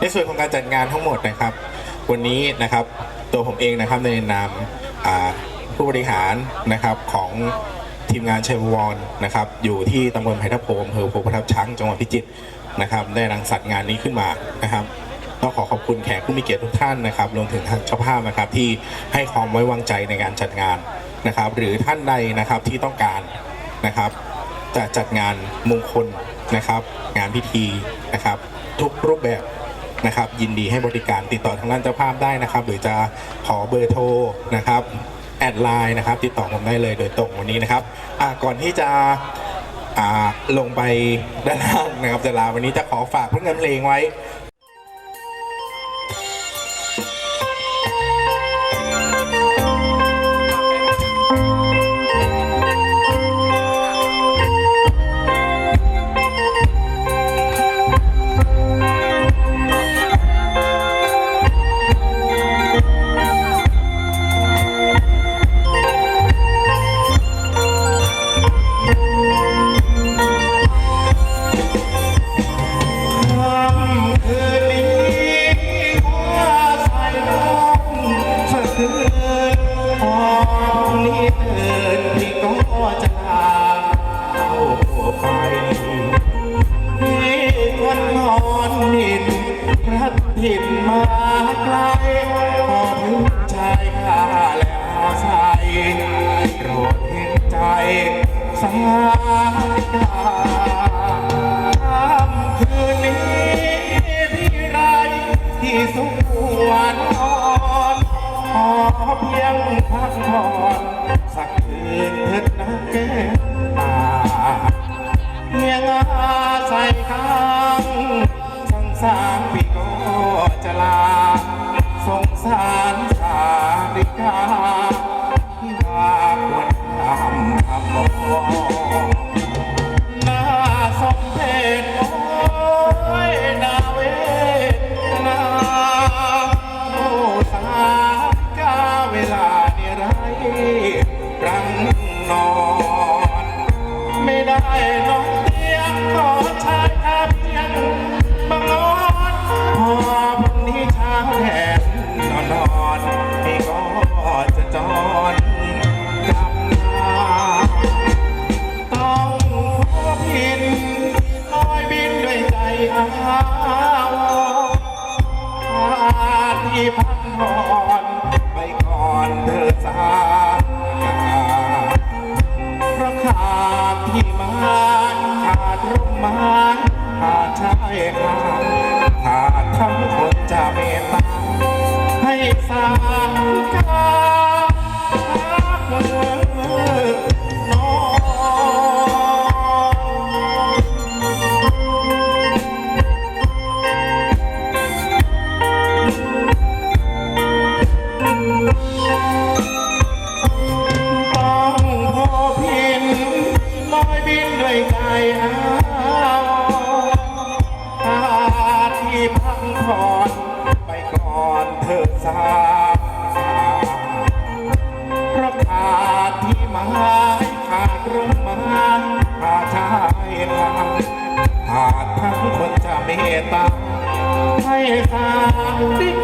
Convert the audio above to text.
ในส่วนของการจัดงานทั้งหมดนะครับ วันนี้นะครับตัวผมเองนะครับในนามผู้บริหารนะครับของทีมงานชัยวรนะครับ อยู่ที่ตำบลไผ่ทับโพอำเภอโพประทับช้างจังหวัดพิจิตรนะครับ ได้รังสรรค์งานนี้ขึ้นมานะครับต้องขอขอบคุณแขกผู้มีเกียรติทุกท่านนะครับรวมถึงทางเจ้าภาพนะครับที่ให้ความไว้วางใจในการจัดงานนะครับ หรือท่านใดนะครับที่ต้องการนะครับจะจัดงานมงคลนะครับ งานพิธีนะครับ ทุกรูปแบบ นะครับ ยินดีให้บริการติดต่อทางด้านเจ้าภาพได้นะครับ หรือจะขอเบอร์โทรนะครับแอดไลน์นะครับ ติดต่อผมได้เลยโดยตรงวันนี้นะครับก่อนที่จะลงไปด้านล่างนะครับจะลาวันนี้จะขอฝากเพื่องเทือนเพลงไว้ ที่วันนอนนินพระถิ่นมา อนสักคืนเถิดนะแก้ตาเพียงอาใส่ข้างสังสารพี่ก็จะลาสงสารสาดิกา นอนเตียงขอชายคาเพียงบังนอนพอพรุ่งนี้เช้าแทนนอนนอนพี่ก็จะจอนกลับมาต้องขอพินลอยบินด้วยใจอาวอาที่พักผ่อ ต้องพอพินลอยบินด้วยใจอ้าวอา เมตตาให้ทางดิ